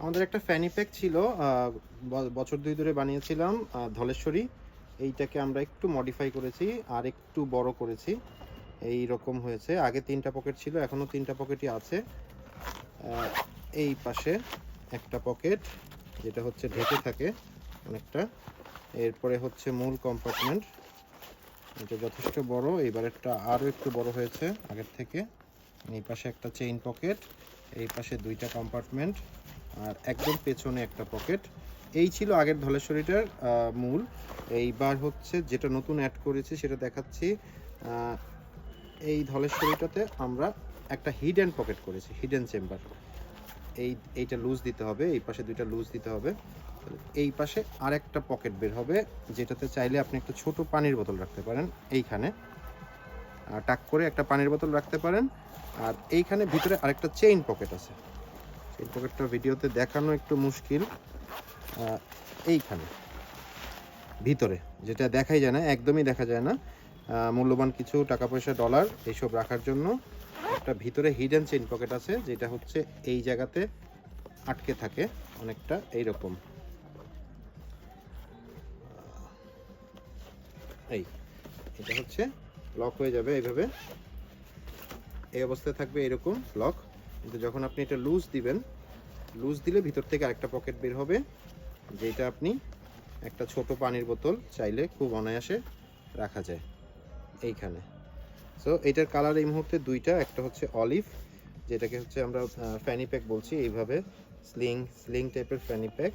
আমাদের একটা ফ্যানি প্যাক ছিল বছর দুই ধরে বানিয়েছিলাম ধলেশ্বরী। এইটাকে আমরা একটু মডিফাই করেছি, আর একটু বড় করেছি। এই রকম হয়েছে। আগে তিনটা পকেট ছিল, এখনও তিনটা পকেটই আছে। এই পাশে একটা পকেট যেটা হচ্ছে ঢেকে থাকে অনেকটা। এরপরে হচ্ছে মূল কম্পার্টমেন্ট এটা যথেষ্ট বড়। এইবারেরটা আরও একটু বড় হয়েছে আগের থেকে। এই পাশে একটা চেইন পকেট এই পাশে দুইটা কম্পার্টমেন্ট আর একদম পেছনে একটা পকেট। এই ছিল আগের ধলেশ্বরীটার মূল। এইবার হচ্ছে যেটা নতুন অ্যাড করেছি সেটা দেখাচ্ছি। এই ধলেশ্বরীটাতে আমরা একটা হিডেন পকেট করেছি হিডেন চেম্বার এই, এইটা লুজ দিতে হবে, এই পাশে দুইটা লুজ দিতে হবে। এই পাশে আরেকটা পকেট বের হবে, যেটাতে চাইলে আপনি একটা ছোট পানির বোতল রাখতে পারেন এইখানে। টাক করে একটা পানির বোতল রাখতে পারেন। আর এইখানে ভিতরে আরেকটা চেইন পকেট আছে। চেইন পকেটটা ভিডিওতে দেখানো একটু মুশকিল। এইখানে, ভিতরে, যেটা দেখাই যায় না, একদমই দেখা যায় না। মূল্যবান কিছু টাকা পয়সা ডলার এইসব রাখার জন্য একটা ভিতরে হিডেন চেইন পকেট আছে, যেটা হচ্ছে এই জায়গাতে আটকে থাকে অনেকটা এইরকম। এই, এটা হচ্ছে লক হয়ে যাবে এইভাবে। এই অবস্থায় থাকবে এরকম লক কিন্তু যখন আপনি এটা লুজ দিবেন লুজ দিলে ভিতর থেকে আরেকটা পকেট বের হবে, যেটা আপনি একটা ছোট পানির বোতল চাইলে খুব অনায়াসে রাখা যায় এইখানে। সো এটার কালার এই মুহূর্তে দুইটা, একটা হচ্ছে অলিভ যেটাকে হচ্ছে আমরা ফ্যানি প্যাক বলছি এইভাবে স্লিং স্লিং টাইপের ফ্যানি প্যাক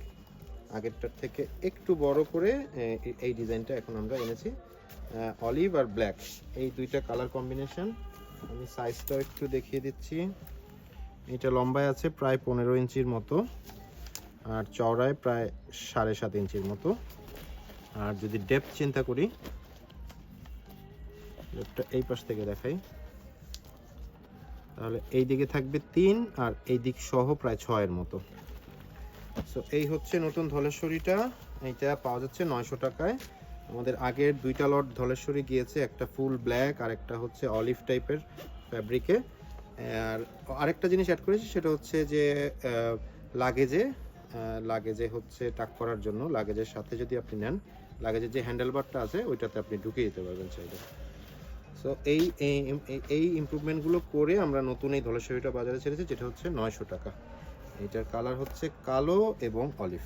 আগেরটার থেকে একটু বড় করে এই ডিজাইনটা এখন আমরা এনেছি অলিভ আর ব্ল্যাক এই দুইটা কালার কম্বিনেশন আমি সাইজটাও একটু দেখিয়ে দিচ্ছি। এটা লম্বায় আছে প্রায় পনেরো ইঞ্চির মতো, আর চওড়ায় প্রায় সাড়ে সাত ইঞ্চির মতো। আর যদি ডেপ চিন্তা করি ডেপথটা এই পাশ থেকে দেখাই, তাহলে এই দিকে থাকবে তিন আর এই দিক সহ প্রায় ছয়ের মতো। সো এই হচ্ছে নতুন ধলেশ্বরীটা। এইটা পাওয়া যাচ্ছে নয়শো টাকায়। আমাদের আগের দুইটা লট ধলেশ্বরী গিয়েছে, একটা ফুল ব্ল্যাক আর একটা হচ্ছে অলিভ টাইপের ফ্যাব্রিকে আর আরেকটা জিনিস অ্যাড করেছি, সেটা হচ্ছে যে লাগেজে লাগেজে হচ্ছে টাক করার জন্য লাগেজের সাথে যদি আপনি নেন লাগেজের যে হ্যান্ডেল বারটা আছে, ওইটাতে আপনি ঢুকিয়ে দিতে পারবেন চাইলে। সো এই- এই ইমপ্রুভমেন্টগুলো করে আমরা নতুন এই ধলেশ্বরীটা বাজারে ছেড়েছি, যেটা হচ্ছে নয়শো টাকা। এটার কালার হচ্ছে কালো এবং অলিভ